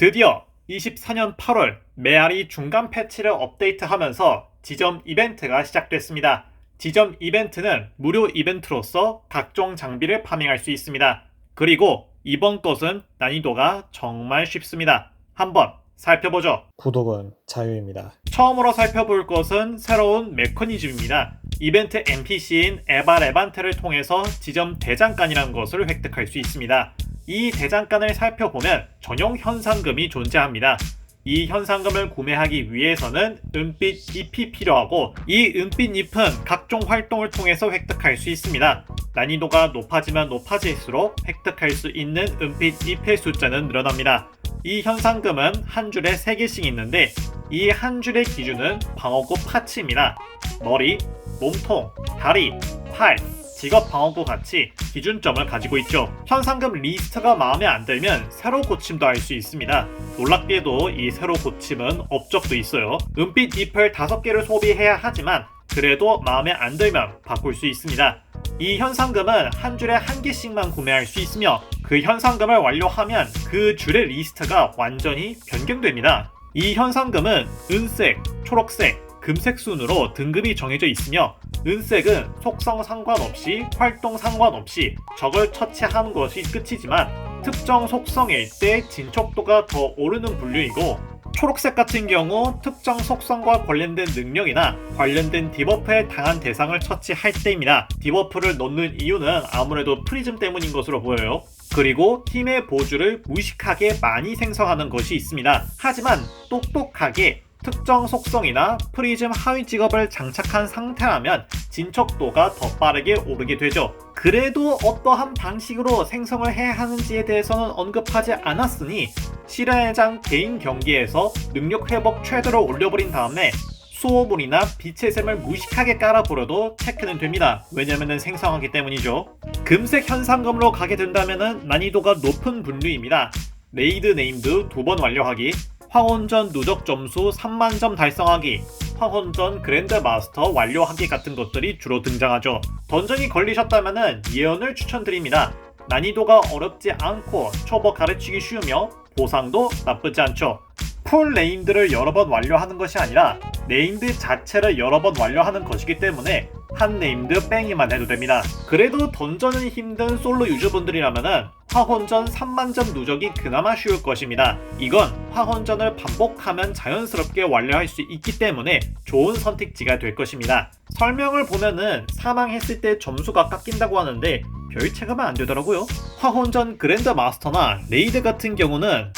드디어 24년 8월 메아리 중간 패치를 업데이트하면서 지점 이벤트가 시작됐습니다. 지점 이벤트는 무료 이벤트로서 각종 장비를 파밍할 수 있습니다. 그리고 이번 것은 난이도가 정말 쉽습니다. 한번 살펴보죠. 구독은 자유입니다. 처음으로 살펴볼 것은 새로운 메커니즘입니다. 이벤트 NPC인 에바 레반테를 통해서 지점 대장간이라는 것을 획득할 수 있습니다. 이 대장간을 살펴보면 전용 현상금이 존재합니다. 이 현상금을 구매하기 위해서는 은빛 잎이 필요하고 이 은빛 잎은 각종 활동을 통해서 획득할 수 있습니다. 난이도가 높아지면 높아질수록 획득할 수 있는 은빛 잎의 숫자는 늘어납니다. 이 현상금은 한 줄에 3개씩 있는데 이 한 줄의 기준은 방어구 파츠입니다. 머리, 몸통, 다리, 팔, 직업 방어구 같이 기준점을 가지고 있죠. 현상금 리스트가 마음에 안 들면 새로 고침도 할 수 있습니다. 놀랍게도 이 새로 고침은 업적도 있어요. 은빛 잎을 5개를 소비해야 하지만 그래도 마음에 안 들면 바꿀 수 있습니다. 이 현상금은 한 줄에 한 개씩만 구매할 수 있으며 그 현상금을 완료하면 그 줄의 리스트가 완전히 변경됩니다. 이 현상금은 은색, 초록색, 금색 순으로 등급이 정해져 있으며 은색은 속성 상관없이 활동 상관없이 적을 처치하는 것이 끝이지만 특정 속성일 때 진척도가 더 오르는 분류이고 초록색 같은 경우 특정 속성과 관련된 능력이나 관련된 디버프에 당한 대상을 처치할 때입니다. 디버프를 넣는 이유는 아무래도 프리즘 때문인 것으로 보여요. 그리고 팀의 보주를 무식하게 많이 생성하는 것이 있습니다. 하지만 똑똑하게 특정 속성이나 프리즘 하위 직업을 장착한 상태라면 진척도가 더 빠르게 오르게 되죠. 그래도 어떠한 방식으로 생성을 해야 하는지에 대해서는 언급하지 않았으니 실화회장 개인 경기에서 능력 회복 최대로 올려버린 다음에 수호문이나 빛의 샘을 무식하게 깔아버려도 체크는 됩니다. 왜냐면은 생성하기 때문이죠. 금색 현상금으로 가게 된다면은 난이도가 높은 분류입니다. 레이드 네임드 두 번 완료하기, 황혼전 누적 점수 3만 점 달성하기, 황혼전 그랜드 마스터 완료하기 같은 것들이 주로 등장하죠. 던전이 걸리셨다면 예언을 추천드립니다. 난이도가 어렵지 않고 초보 가르치기 쉬우며 보상도 나쁘지 않죠. 풀 네임드를 여러 번 완료하는 것이 아니라 네임드 자체를 여러 번 완료하는 것이기 때문에 한 네임드 뺑이만 해도 됩니다. 그래도 던전은 힘든 솔로 유저분들이라면은 화혼전 3만점 누적이 그나마 쉬울 것입니다. 이건 화혼전을 반복하면 자연스럽게 완료할 수 있기 때문에 좋은 선택지가 될 것입니다. 설명을 보면은 사망했을 때 점수가 깎인다고 하는데 별 체감은 안 되더라고요. 화혼전 그랜드 마스터나 레이드 같은 경우는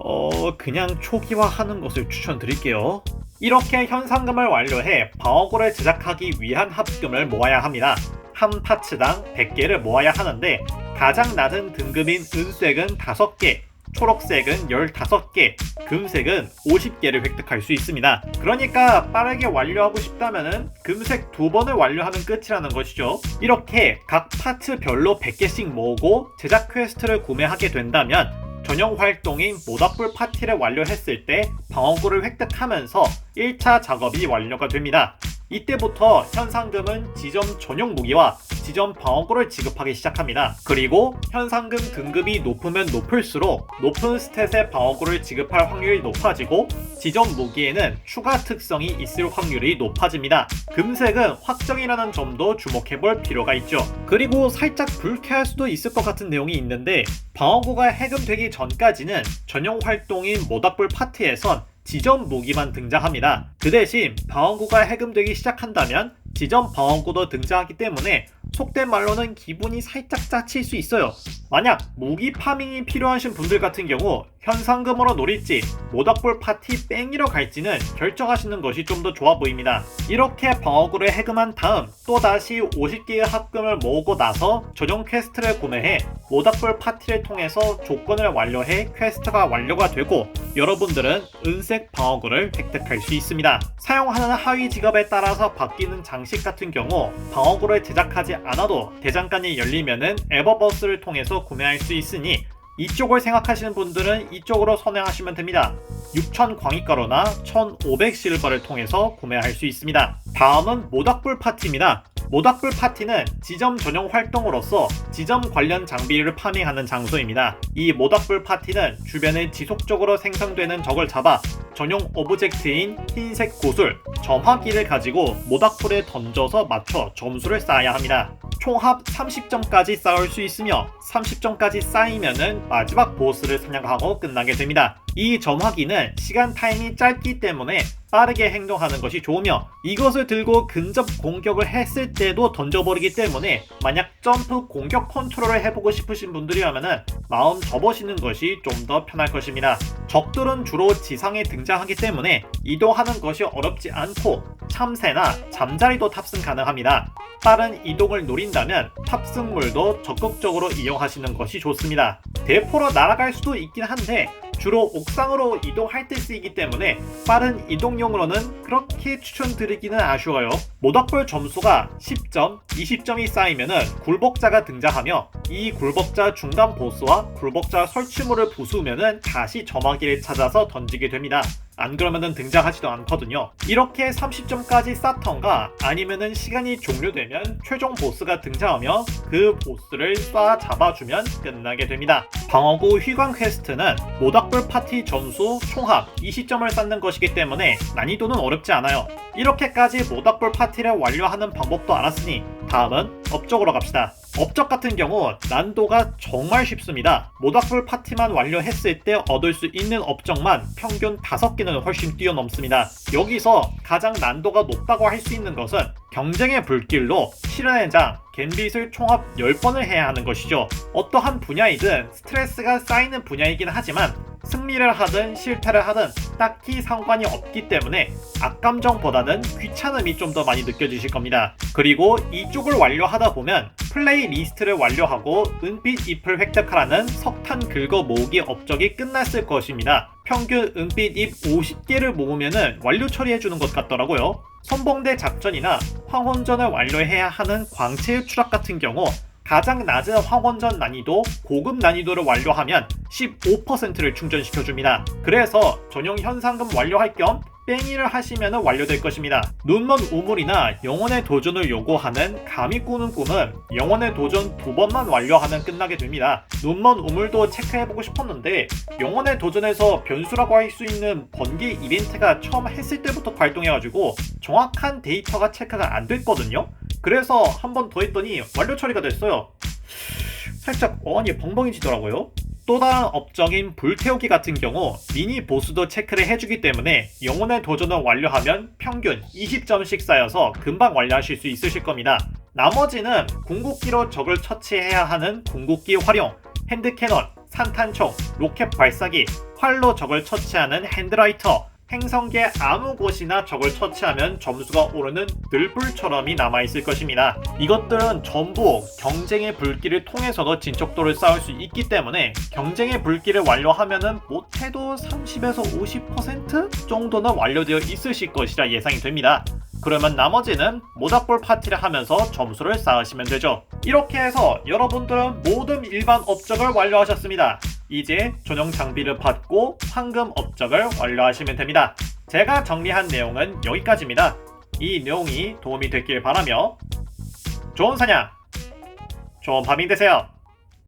어, 그냥 초기화하는 것을 추천드릴게요. 이렇게 현상금을 완료해 방어구를 제작하기 위한 합금을 모아야 합니다. 한 파츠당 100개를 모아야 하는데 가장 낮은 등급인 은색은 5개, 초록색은 15개, 금색은 50개를 획득할 수 있습니다. 그러니까 빠르게 완료하고 싶다면 금색 두 번을 완료하면 끝이라는 것이죠. 이렇게 각 파츠별로 100개씩 모으고 제작 퀘스트를 구매하게 된다면 전용 활동인 모닥불 파티를 완료했을 때 방어구를 획득하면서 1차 작업이 완료가 됩니다. 이때부터 현상금은 지점 전용 무기와 지점 방어구를 지급하기 시작합니다. 그리고 현상금 등급이 높으면 높을수록 높은 스탯의 방어구를 지급할 확률이 높아지고 지점 무기에는 추가 특성이 있을 확률이 높아집니다. 금색은 확정이라는 점도 주목해볼 필요가 있죠. 그리고 살짝 불쾌할 수도 있을 것 같은 내용이 있는데 방어구가 해금되기 전까지는 전용 활동인 모닥불 파티에선 지점 무기만 등장합니다. 그 대신 방어구가 해금되기 시작한다면 지점 방어구도 등장하기 때문에 속된 말로는 기분이 살짝 짜칠 수 있어요. 만약 무기 파밍이 필요하신 분들 같은 경우 현상금으로 노릴지 모닥불 파티 뺑이로 갈지는 결정하시는 것이 좀 더 좋아 보입니다. 이렇게 방어구를 해금한 다음 또다시 50개의 합금을 모으고 나서 전용 퀘스트를 구매해 모닥불 파티를 통해서 조건을 완료해 퀘스트가 완료가 되고 여러분들은 은색 방어구를 획득할 수 있습니다. 사용하는 하위 직업에 따라서 바뀌는 장식 같은 경우 방어구를 제작하지 않아도 대장간이 열리면은 에버버스를 통해서 구매할 수 있으니 이쪽을 생각하시는 분들은 이쪽으로 선행하시면 됩니다. 6,000 광익가루나 1,500 실버를 통해서 구매할 수 있습니다. 다음은 모닥불 파티입니다. 모닥불 파티는 지점 전용 활동으로서 지점 관련 장비를 파밍하는 장소입니다. 이 모닥불 파티는 주변에 지속적으로 생성되는 적을 잡아 전용 오브젝트인 흰색 구슬, 점화기를 가지고 모닥불에 던져서 맞춰 점수를 쌓아야 합니다. 총합 30점까지 쌓을 수 있으며 30점까지 쌓이면은 마지막 보스를 사냥하고 끝나게 됩니다. 이 점화기는 시간 타임이 짧기 때문에 빠르게 행동하는 것이 좋으며 이것을 들고 근접 공격을 했을 때도 던져버리기 때문에 만약 점프 공격 컨트롤을 해보고 싶으신 분들이라면은 마음 접으시는 것이 좀 더 편할 것입니다. 적들은 주로 지상에 등장하기 때문에 이동하는 것이 어렵지 않고 참새나 잠자리도 탑승 가능합니다. 빠른 이동을 노린다면 탑승물도 적극적으로 이용하시는 것이 좋습니다. 대포로 날아갈 수도 있긴 한데 주로 옥상으로 이동할 때 쓰이기 때문에 빠른 이동용으로는 그렇게 추천드리기는 아쉬워요. 모닥불 점수가 10점, 20점이 쌓이면은 굴복자가 등장하며 이 굴복자 중간 보스와 굴복자 설치물을 부수면은 다시 점화기를 찾아서 던지게 됩니다. 안 그러면은 등장하지도 않거든요. 이렇게 30점까지 쌓던가 아니면은 시간이 종료되면 최종 보스가 등장하며 그 보스를 쏴 잡아주면 끝나게 됩니다. 방어구 휘광 퀘스트는 모닥불 파티 점수 총합 20점을 쌓는 것이기 때문에 난이도는 어렵지 않아요. 이렇게까지 모닥불 파티를 완료하는 방법도 알았으니 다음은 업적으로 갑시다. 업적 같은 경우 난도가 정말 쉽습니다. 모닥불 파티만 완료했을 때 얻을 수 있는 업적만 평균 5개는 훨씬 뛰어넘습니다. 여기서 가장 난도가 높다고 할 수 있는 것은 경쟁의 불길로 실현의 장, 갬빗을 총합 10번을 해야 하는 것이죠. 어떠한 분야이든 스트레스가 쌓이는 분야이긴 하지만 승리를 하든 실패를 하든 딱히 상관이 없기 때문에 악감정보다는 귀찮음이 좀 더 많이 느껴지실 겁니다. 그리고 이쪽을 완료하다 보면 플레이 리스트를 완료하고 은빛 잎을 획득하라는 석탄 긁어 모으기 업적이 끝났을 것입니다. 평균 은빛 잎 50개를 모으면 완료 처리해주는 것 같더라고요. 선봉대 작전이나 황혼전을 완료해야 하는 광채의 추락 같은 경우 가장 낮은 황혼전 난이도 고급 난이도를 완료하면 15%를 충전시켜줍니다. 그래서 전용 현상금 완료할 겸 뺑이를 하시면 완료될 것입니다. 눈먼 우물이나 영혼의 도전을 요구하는 감히 꾸는 꿈은 영혼의 도전 두 번만 완료하면 끝나게 됩니다. 눈먼 우물도 체크해보고 싶었는데 영혼의 도전에서 변수라고 할 수 있는 번개 이벤트가 처음 했을 때부터 발동해가지고 정확한 데이터가 체크가 안 됐거든요. 그래서 한 번 더 했더니 완료 처리가 됐어요. 살짝 어안이 벙벙해지더라고요. 또 다른 업적인 불태우기 같은 경우 미니 보스도 체크를 해주기 때문에 영혼의 도전을 완료하면 평균 20점씩 쌓여서 금방 완료하실 수 있으실 겁니다. 나머지는 궁극기로 적을 처치해야 하는 궁극기 활용, 핸드캐논, 산탄총, 로켓 발사기, 활로 적을 처치하는 핸드라이터, 행성계 아무 곳이나 적을 처치하면 점수가 오르는 늘불처럼이 남아있을 것입니다. 이것들은 전부 경쟁의 불길을 통해서도 진척도를 쌓을 수 있기 때문에 경쟁의 불길을 완료하면은 못해도 30에서 50% 정도는 완료되어 있으실 것이라 예상이 됩니다. 그러면 나머지는 모닥불 파티를 하면서 점수를 쌓으시면 되죠. 이렇게 해서 여러분들은 모든 일반 업적을 완료하셨습니다. 이제 전용 장비를 받고 황금 업적을 완료하시면 됩니다. 제가 정리한 내용은 여기까지입니다. 이 내용이 도움이 됐길 바라며 좋은 사냥, 좋은 파밍 되세요.